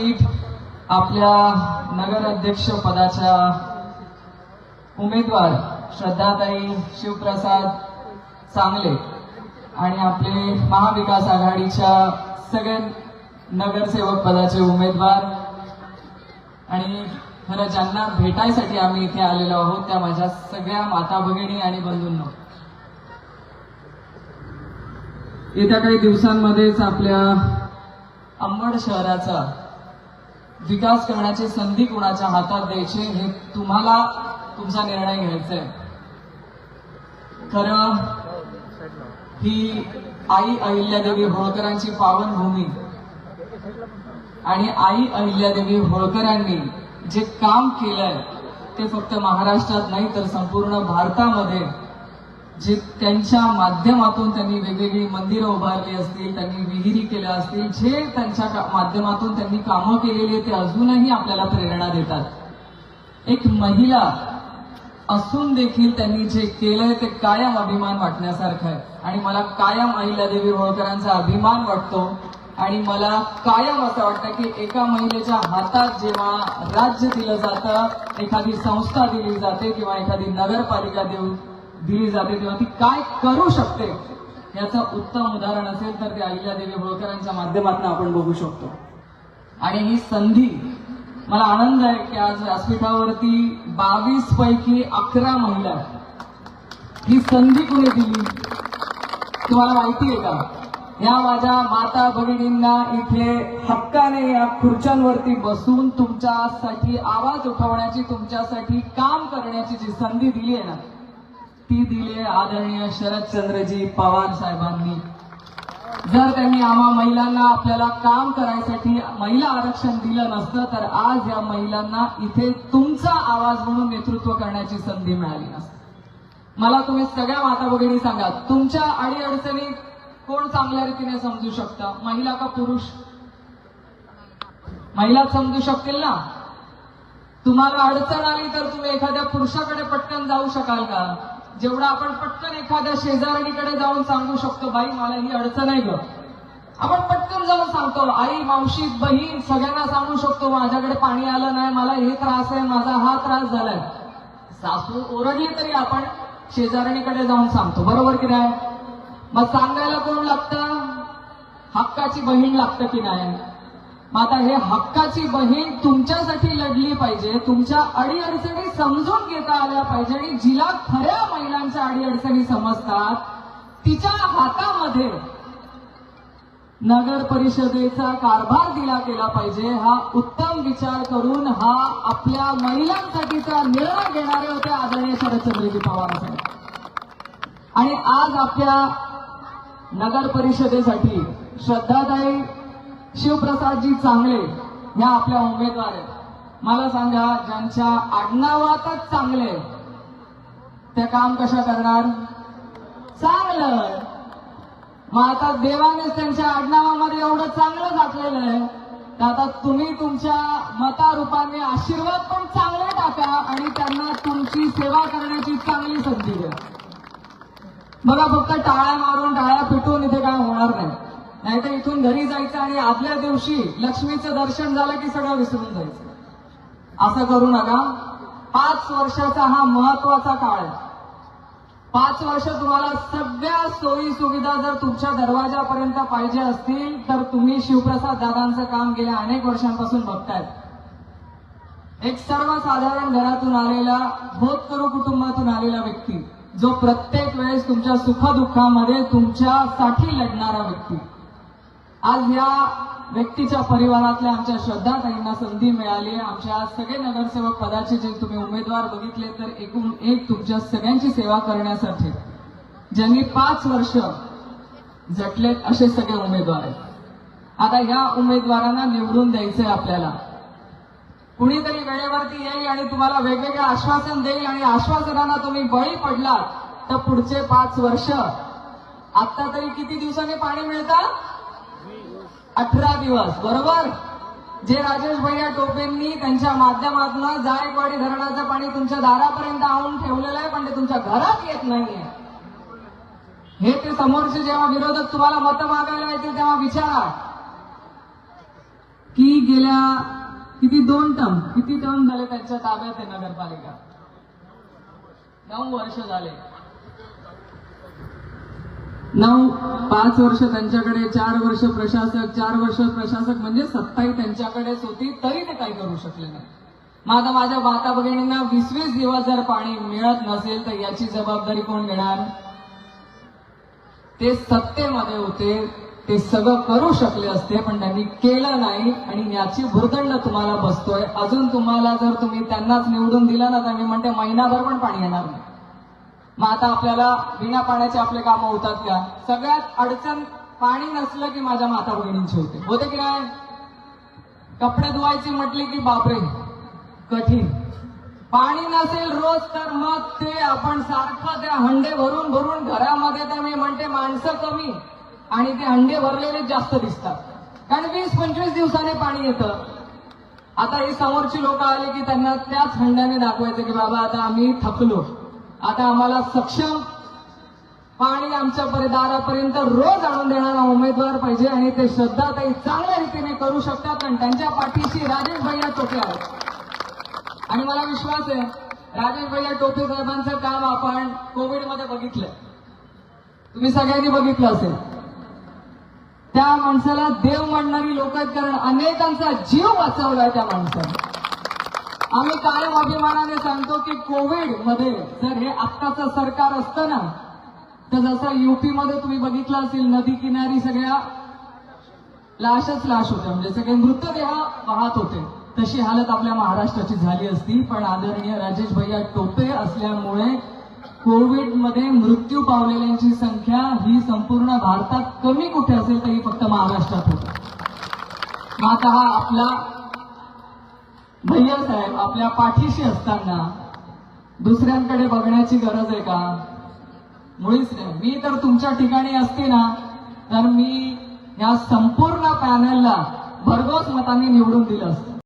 व्यासपीठ आपल्या नगराध्यक्ष पदाच्या उमेदवार श्रद्धाताई शिवप्रसाद चांगले आणि आपले महाविकास आघाडीच्या सगळे नगरसेवक पदाचे उमेदवार आणि खरं ज्यांना भेटायसाठी आम्ही इथे आलेलो आहोत त्या माझ्या सगळ्या माता भगिनी आणि बंधूंना. येत्या काही दिवसांमध्येच आपल्या अंबड शहराचा विकास करण्याची संधी कुणाच्या हातात द्यायची हे तुम्हाला तुमचा निर्णय घ्यायचा आहे. खरं ही आई अहिल्यादेवी होळकरांची पावनभूमी आणि आई अहिल्यादेवी होळकरांनी जे काम केलंय ते फक्त महाराष्ट्रात नाही तर संपूर्ण भारतामध्ये जे त्यांच्या माध्यमातून त्यांनी वेगवेगळी मंदिरं उभारली असतील त्यांनी विहिरी केल्या असतील जे त्यांच्या माध्यमातून त्यांनी कामं केलेली आहे ते अजूनही आपल्याला प्रेरणा देतात. एक महिला असून देखील त्यांनी जे केलंय ते कायम अभिमान वाटण्यासारखं आहे. आणि मला कायम अहिल्यादेवी होळकरांचा अभिमान वाटतो. आणि मला कायम असं वाटतं की एका महिलेच्या हातात जेव्हा राज्य दिलं जातं एखादी संस्था दिली जाते किंवा एखादी नगरपालिका देऊ दिली जाते तेव्हा ती काय करू शकते? याचं उत्तम उदाहरण असेल तर ते अहिल्यादेवी होळकरांच्या माध्यमातून आपण बघू शकतो. आणि ही संधी मला आनंद आहे की आज व्यासपीठावरती बावीस पैकी अकरा महिला ही संधी कुणी दिली? तुम्हाला माहिती आहे का? या माझ्या माता भगिनींना इथे हक्काने या खुर्च्यांवरती बसून तुमच्यासाठी आवाज उठवण्याची तुमच्यासाठी काम करण्याची जी संधी दिली आहे ना ती दिली आदरणीय शरदचंद्रजी पवार साहेबांनी. जर त्यांनी आम्हा महिलांना आपल्याला काम करायसाठी महिला आरक्षण दिलं नसतं तर आज या महिलांना इथे तुमचा आवाज म्हणून नेतृत्व करण्याची संधी मिळाली नसती. मला तुम्ही सगळ्या माता भगिनी सांगा तुमच्या अडीअडचणी कोण चांगल्या रीतीने समजू शकता? महिला का पुरुष? महिला समजू शकतील ना? तुम्हाला अडचण आली तर तुम्ही एखाद्या पुरुषाकडे पटकन जाऊ शकाल का? जेवढं आपण पटकन एखाद्या शेजारणीकडे जाऊन सांगू शकतो बाई मला ही अडचण आहे ग. आपण पटकन जाऊन सांगतो आई मावशी बहीण सगळ्यांना सांगू शकतो माझ्याकडे पाणी आलं नाही मला हे त्रास आहे माझा हा त्रास झालाय. सासू ओरडली तरी आपण शेजारणीकडे जाऊन सांगतो बरोबर की नाही? मग सांगायला कोण लागतं? हक्काची बहीण लागतं की नाही? आता हे हक्काची बहीण तुमच्यासाठी लढली पाहिजे तुमच्या अडीअडचणी समजून घेता आल्या पाहिजे आणि जिला खऱ्या महिलांच्या अडीअडचणी समजतात तिच्या हातामध्ये नगर परिषदेचा कारभार दिला गेला पाहिजे. हा उत्तम विचार करून हा आपल्या महिलांसाठीचा निर्णय घेणारे होते आदरणीय शरदचंद्रजी पवार साहेब. आणि आज आपल्या नगर परिषदेसाठी श्रद्धाताई शिवप्रसादजी चांगले ह्या आपल्या उमेदवार आहेत. मला सांगा ज्यांच्या आडनावातच चांगले ते काम कशा करणार? चांगलं मग आता देवानेच त्यांच्या आडनावामध्ये एवढं चांगलं घातलेलं आहे तर आता तुम्ही तुमच्या मतारूपाने आशीर्वाद पण चांगले टाका आणि त्यांना तुमची सेवा करण्याची चांगली संधी द्या. बघा फक्त टाळ्या मारून टाळ्या पिटून इथे काय होणार नाही. नाहीतर इथून घरी जायचं आणि आदल्या दिवशी लक्ष्मीचं दर्शन झालं की सगळं विसरून जायचं. असं करू नका. पाच वर्षाचा हा महत्त्वाचा काळ आहे. पाच वर्ष तुम्हाला सगळ्या सोयी सुविधा जर तुमच्या दरवाजापर्यंत पाहिजे असतील तर तुम्ही शिवप्रसाद दादांचं काम गेल्या अनेक वर्षांपासून बघतायत. एक सर्वसाधारण घरातून आलेला भोतकरू कुटुंबातून आलेला व्यक्ती जो प्रत्येक वेळेस तुमच्या सुखदुःखामध्ये तुमच्यासाठी लढणारा व्यक्ती. आज या व्यक्तीच्या परिवारातल्या आमच्या श्रद्धाताईंना संधी मिळाली. आहे आमच्या सगळे नगरसेवक पदाचे जे तुम्ही उमेदवार बघितले तर एकूण एक तुमच्या सगळ्यांची सेवा करण्यासाठी ज्यांनी पाच वर्ष झटलेत असे सगळे उमेदवार आहेत. आता या उमेदवारांना निवडून द्यायचंय आपल्याला. कुणीतरी वेळेवरती येईल आणि तुम्हाला वेगवेगळे आश्वासन देईल आणि आश्वासनांना तुम्ही बळी पडलात तर पुढचे पाच वर्ष आता तरी किती दिवसांनी पाणी मिळतात अठरा दिवस बरोबर? जे राजेश भैया टोपेंनी त्यांच्या माध्यमातून जायकवाडी धरणाचं पाणी तुमच्या दारापर्यंत आणून ठेवलेलं आहे पण ते तुमच्या घरात येत नाहीये. हे ते समोरचे जेव्हा विरोधक तुम्हाला मतं मागायला येतील तेव्हा विचारा. की गेल्या किती दोन टर्म किती टर्म झाले त्यांच्या ताब्यात आहे नगरपालिका? नऊ वर्ष झाले. नऊ पाच वर्ष त्यांच्याकडे चार वर्ष प्रशासक चार वर्ष प्रशासक म्हणजे सत्ताही त्यांच्याकडेच होती तरी ते काही करू शकले नाही. मग आता माझ्या माता भगिनींना वीस वीस दिवस जर पाणी मिळत नसेल तर याची जबाबदारी कोण घेणार? ते सत्तेमध्ये होते ते सगळं करू शकले असते पण त्यांनी केलं नाही आणि याची भुर्दंड तुम्हाला बसतोय. अजून तुम्हाला जर तुम्ही त्यांनाच निवडून दिलं ना तर मी म्हणते महिनाभर पण पाणी येणार नाही. मग आता आपल्याला बिना पाण्याचे आपले कामं होतात का? सगळ्यात अडचण पाणी नसलं की माझ्या माता बहिणींची होते. होते की काय कपडे धुवायचे म्हटले की बापरे कठीण. पाणी नसेल रोज तर मग ते आपण सारखं त्या हंडे भरून भरून घरामध्ये तर मी म्हणते माणसं कमी आणि ते हंडे भरलेले जास्त दिसतात. कारण वीस पंचवीस दिवसाने पाणी येतं. आता हे समोरची लोक आले की त्यांना त्याच हंड्याने दाखवायचं की बाबा आता आम्ही थकलो. आता आम्हाला सक्षम पाणी आमच्या परि- दारापर्यंत रोज आणून देणारा उमेदवार पाहिजे आणि ते श्रद्धा चांगल्या रीतीने करू शकतात आणि त्यांच्या पाठीशी राजेश भैया टोपे आहेत. आणि मला विश्वास आहे राजेश भैया टोपे साहेबांचं काम आपण कोविडमध्ये बघितलंय. तुम्ही सगळ्यांनी बघितलं असेल. त्या माणसाला देव म्हणणारी लोक आहेत कारण अनेकांचा जीव वाचवलाय त्या माणसाने. आम्ही कायम अभिमानाने सांगतो की कोविडमध्ये जर हे आत्ताचं सरकार असतं ना तर जसं युपी मध्ये तुम्ही बघितलं असेल नदी किनारी सगळ्या लाशच लाश होत्या म्हणजे सगळे मृतदेह वाहत होते. तशी हालत आपल्या महाराष्ट्राची झाली असती. पण आदरणीय राजेश भैया टोपे असल्यामुळे कोविडमध्ये मृत्यू पावलेल्यांची संख्या ही संपूर्ण भारतात कमी कुठे असेल तर ही फक्त महाराष्ट्रात होती. मग आता हा आपला भैया साहेब आपल्या पाठीशी असताना दुसऱ्यांकडे बघण्याची गरज आहे का? मुळीच नाही. मी तर तुमच्या ठिकाणी असते ना तर मी या संपूर्ण पॅनलला भरघोस मतांनी निवडून दिलं असतं.